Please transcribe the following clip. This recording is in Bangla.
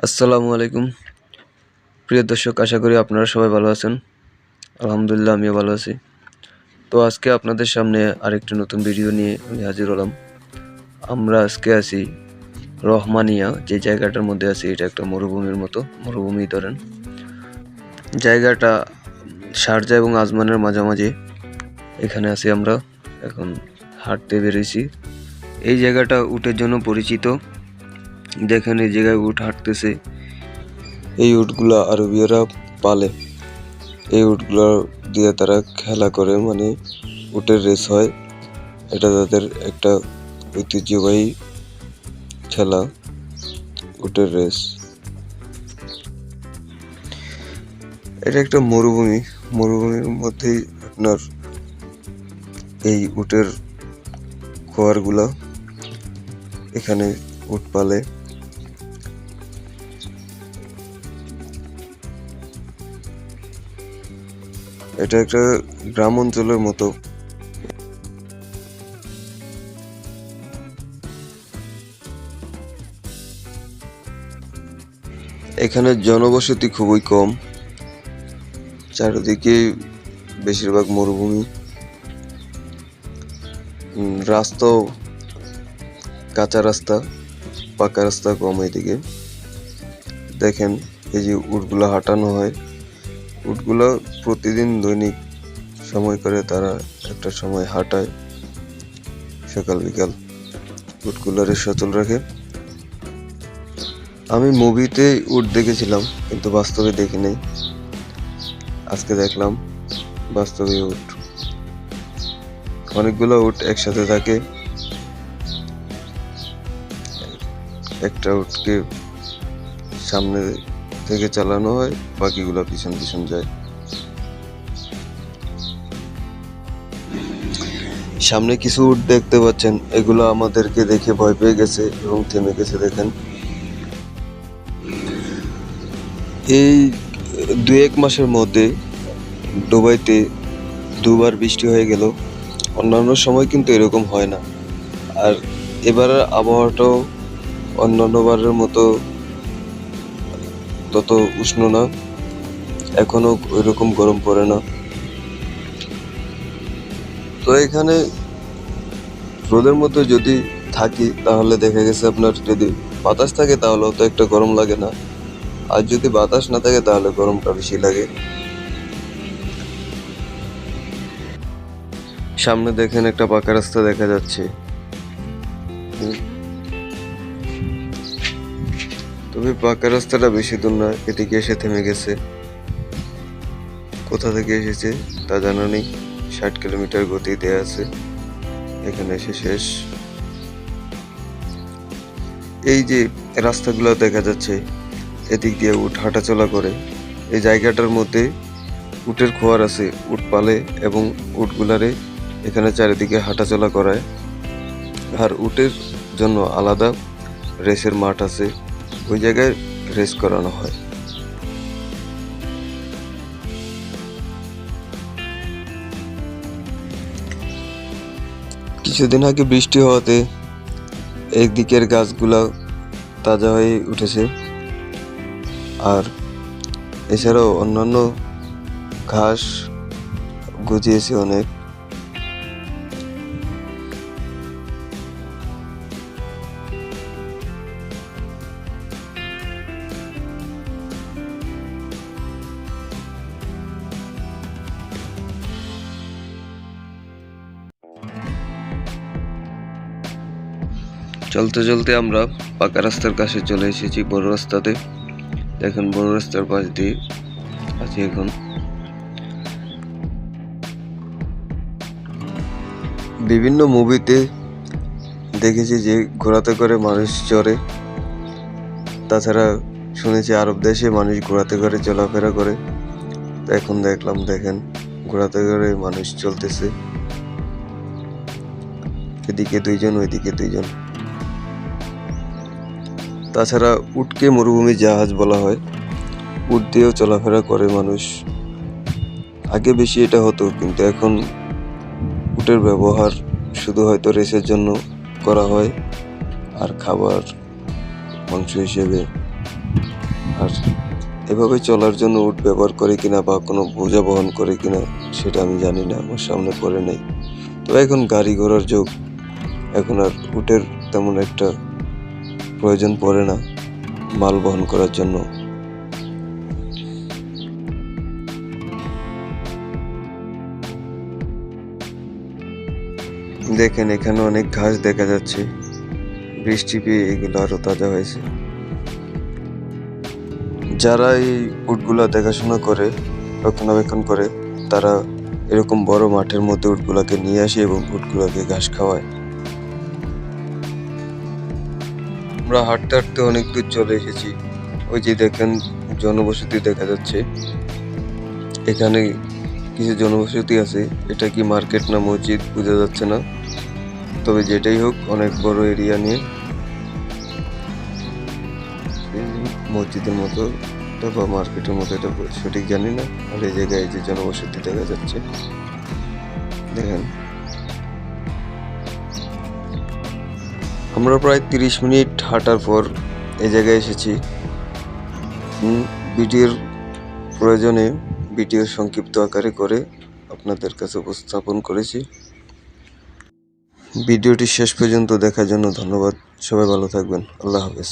আসসালামু আলাইকুম। প্রিয় দর্শক, আশা করি আপনারা সবাই ভালো আছেন। আলহামদুলিল্লাহ, আমিও ভালো আছি। তো আজকে আপনাদের সামনে আরেকটি নতুন ভিডিও নিয়ে আমি হাজির হলাম। আমরা আজকে আছি রহমানিয়া, যে জায়গাটার মধ্যে আছি, এটা একটা মরুভূমির মতো মরুভূমি ধরেন। জায়গাটা শারজা এবং আজমানের মাঝামাঝি। এখানে আছি আমরা, এখন হাঁটতে বেরিয়েছি। এই জায়গাটা উটের জন্য পরিচিত। এই জায়গায় উট হাঁটতেছে, এই উটগুলা আরবীয়রা পালে। এই উটগুলো দিয়ে তারা খেলা করে মানে উটের রেস হয়। এটা তাদের একটা ঐতিহ্যবাহী খেলা, উটের রেস। এটা একটা মরুভূমি। মরুভূমির মধ্যেই আপনার এই উটের খোয়ারগুলা, এখানে উট পালে। এটা একটা গ্রাম অঞ্চলের মতো। এখানে জনবসতি খুবই কম। চারিদিকে বেশিরভাগ মরুভূমি। রাস্তাও কাঁচা রাস্তা, পাকা রাস্তা কম এদিকে। দেখেন, এই যে উটগুলো হাঁটানো হয়। উটগুলো প্রতিদিন দৈনিক সময় করে তারা একটা সময় হাঁটায়। সকাল, বিকাল উটগুলারে সচল রাখে। আমি মুভিতে উট দেখেছিলাম, কিন্তু বাস্তবে দেখি নাই। আজকে দেখলাম বাস্তবে উট। অনেকগুলো উট একসাথে থাকে। একটা উটকে সামনে থেকে চালানো হয়, বাকিগুলো পিছন পিছন যায়। সামনে কিছু উট দেখতে পাচ্ছেন, এগুলো আমাদেরকে দেখে ভয় পেয়ে গেছে এবং থেমে গেছে, দেখেন। এই দু এক মাসের মধ্যে দুবাইতে দুবার বৃষ্টি হয়ে গেল। অন্যান্য সময় কিন্তু এরকম হয় না। আর এবার আবহাওয়াটাও অন্যান্যবারের মতো তত উষ্ণ না, এখনও ওইরকম গরম পড়ে না। তো এখানে রোদের মধ্যে যদি থাকি, তাহলে দেখা গেছে আপনার যদি বাতাস থাকে তাহলে অত একটা গরম লাগে না। আর যদি বাতাস না থাকে, তাহলে গরমটা বেশি লাগে। সামনে দেখেন একটা পাকা রাস্তা দেখা যাচ্ছে। তবে পাকা রাস্তাটা বেশি দূর না এদিকে এসে থেমে গেছে। কোথা থেকে এসেছে তা জানা নেই। ষাট কিলোমিটার গতি দেয়া আছে। এখানে এসে শেষ। এই যে রাস্তাগুলো দেখা যাচ্ছে, এদিক দিয়ে উট হাঁটাচলা করে। এই জায়গাটার মধ্যে উটের খোয়ার আছে, উট পালে এবং উটগুলারে এখানে চারিদিকে হাঁটাচলা করায়। আর উটের জন্য আলাদা রেসের মাঠ আছে। ওই জায়গায় রেস করানো হয়। কিছুদিন আগে বৃষ্টি হওয়াতে একদিকের গাছগুলা তাজা হয়ে উঠেছে। আর এছাড়াও অন্যান্য ঘাস গজিয়েছে অনেক। চলতে চলতে আমরা পাকা রাস্তার কাছে চলে এসেছি বড় রাস্তাতে। দেখেন বড় রাস্তার পাশ দিয়ে আছি এখন। বিভিন্ন মুভিতে দেখেছি যে ঘোড়াতে করে মানুষ চড়ে। তাছাড়া শুনেছি আরব দেশে মানুষ ঘোড়াতে করে, চলাফেরা করে। এখন দেখলাম, দেখেন ঘোড়াতে করে মানুষ চলতেছে। এদিকে দুইজন, ওইদিকে দুইজন। তাছাড়া উটকে মরুভূমি জাহাজ বলা হয়। উট দিয়েও চলাফেরা করে মানুষ। আগে বেশি এটা হতো, কিন্তু এখন উটের ব্যবহার শুধু হয়তো রেসের জন্য করা হয় আর খাবার, মাংস হিসেবে। আর এভাবে চলার জন্য উট ব্যবহার করে কিনা বা কোনো বোঝা বহন করে কিনা সেটা আমি জানি না, আমার সামনে পড়ে নেই। তো এখন গাড়ি ঘোড়ার যুগ। এখন আর উটের তেমন একটা প্রয়োজন পড়ে না মাল বহন করার জন্য। দেখেন, এখানে অনেক ঘাস দেখা যাচ্ছে। বৃষ্টি পেয়ে এগুলো আরও তাজা হয়েছে। যারা এই উটগুলা দেখাশোনা করে, রক্ষণাবেক্ষণ করে, তারা এরকম বড় মাঠের মধ্যে উটগুলাকে নিয়ে আসে এবং উটগুলাকে ঘাস খাওয়ায়। আমরা হাঁটতে হাঁটতে অনেক দূর চলে এসেছি। ওই যে দেখেন জনবসতি দেখা যাচ্ছে। এখানে কিছু জনবসতি আছে। এটা কি মার্কেট না মসজিদ বোঝা যাচ্ছে না। তবে যেটাই হোক, অনেক বড় এরিয়া নিয়ে মসজিদের মতো বা মার্কেটের মতো এটা সঠিক জানি না। আর এই জায়গায় যে জনবসতি দেখা যাচ্ছে। দেখেন। আমরা প্রায় তিরিশ মিনিট হাঁটার পর এই জায়গায় এসেছি। বিটির প্রয়োজনে ভিডিও সংক্ষিপ্ত আকারে করে আপনাদের কাছে উপস্থাপন করেছি। ভিডিওটি শেষ পর্যন্ত দেখার জন্য ধন্যবাদ। সবাই ভালো থাকবেন। আল্লাহ হাফেজ।